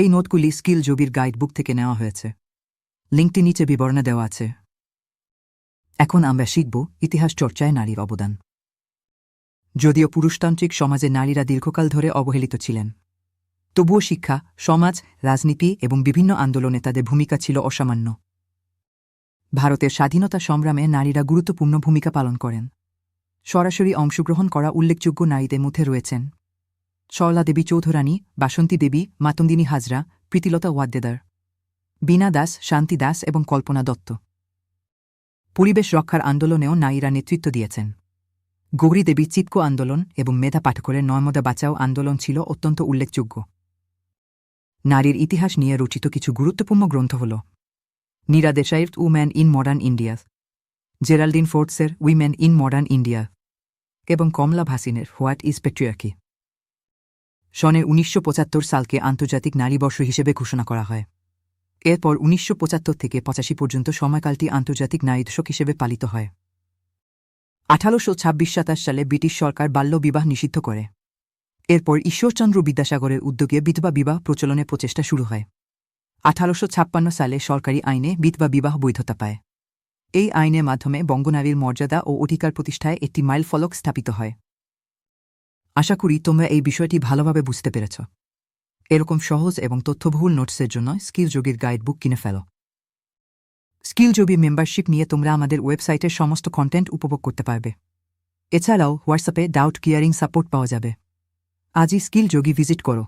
এই নোটগুলি স্কিল জবির guide book থেকে নেওয়া হয়েছে। লিঙ্কটি নিচে বিবরণে দেওয়া আছে। এখন আমরা শিখব ইতিহাস চর্চায় নারীর অবদান। যদিও পুরুষতান্ত্রিক সমাজে নারীরা দীর্ঘকাল ধরে অবহেলিত ছিলেন, তবুও শিক্ষা, সমাজ, রাজনীতি এবং বিভিন্ন আন্দোলনে তাদের ভূমিকা ছিল অসামান্য। ভারতের স্বাধীনতা সংগ্রামে নারীরা গুরুত্বপূর্ণ ভূমিকা পালন করেন। সরাসরি অংশগ্রহণ করা উল্লেখযোগ্য নারীদের মধ্যে রয়েছেন সরলা দেবী চৌধুরানী, বাসন্তী দেবী, মাতঙ্গিনী হাজরা, প্রীতিলতা ওয়াদ্দেদার। বীণা দাস, শান্তি দাস এবং কল্পনা দত্ত। পরিবেশ রক্ষার আন্দোলনেও নারীরা নেতৃত্ব দিয়েছেন। গৌরী দেবী চিপকো আন্দোলন এবং মেধা পাঠকরের নর্মদা বাঁচাও আন্দোলন ছিল অত্যন্ত উল্লেখযোগ্য। নারীর ইতিহাস নিয়ে রচিত কিছু গুরুত্বপূর্ণ গ্রন্থ হল Neera দেশাইর woman in modern India Geraldine ফোর্টসের women in modern India এবং কমলা ভাসিনের হোয়াট ইজ পেট্রিয়ার্কি। সনের উনিশশো সালকে আন্তর্জাতিক নারী বর্ষ হিসেবে ঘোষণা করা হয়। এরপর উনিশশো পঁচাত্তর থেকে পঁচাশি পর্যন্ত সময়কালটি আন্তর্জাতিক নারী দিবস হিসেবে পালিত হয়। আঠারোশো ছাব্বিশ সাতাশ সালে ব্রিটিশ সরকার বাল্যবিবাহ নিষিদ্ধ করে। এরপর ঈশ্বরচন্দ্র বিদ্যাসাগরের উদ্যোগে বিধবা বিবাহ প্রচলনের প্রচেষ্টা শুরু হয়। আঠারোশো ছাপ্পান্ন সালে সরকারি আইনে বিধবা বিবাহ বৈধতা পায়। এই আইনের মাধ্যমে বঙ্গনারীর মর্যাদা ও অধিকার প্রতিষ্ঠায় একটি মাইলফলক স্থাপিত হয়। আশা করি তোমরা এই বিষয়টি ভালোভাবে বুঝতে পেরেছ। এরকম সহজ এবং তথ্যবহুল নোটসের জন্য স্কিল যোগীর গাইড বুক কিনে ফেলো। স্কিল মেম্বারশিপ নিয়ে তোমরা আমাদের ওয়েবসাইটের সমস্ত কন্টেন্ট উপভোগ করতে পারবে। এছাড়াও হোয়াটসঅ্যাপে ডাউট কিয়ারিং সাপোর্ট পাওয়া যাবে। আজই স্কিল যোগী ভিজিট করো।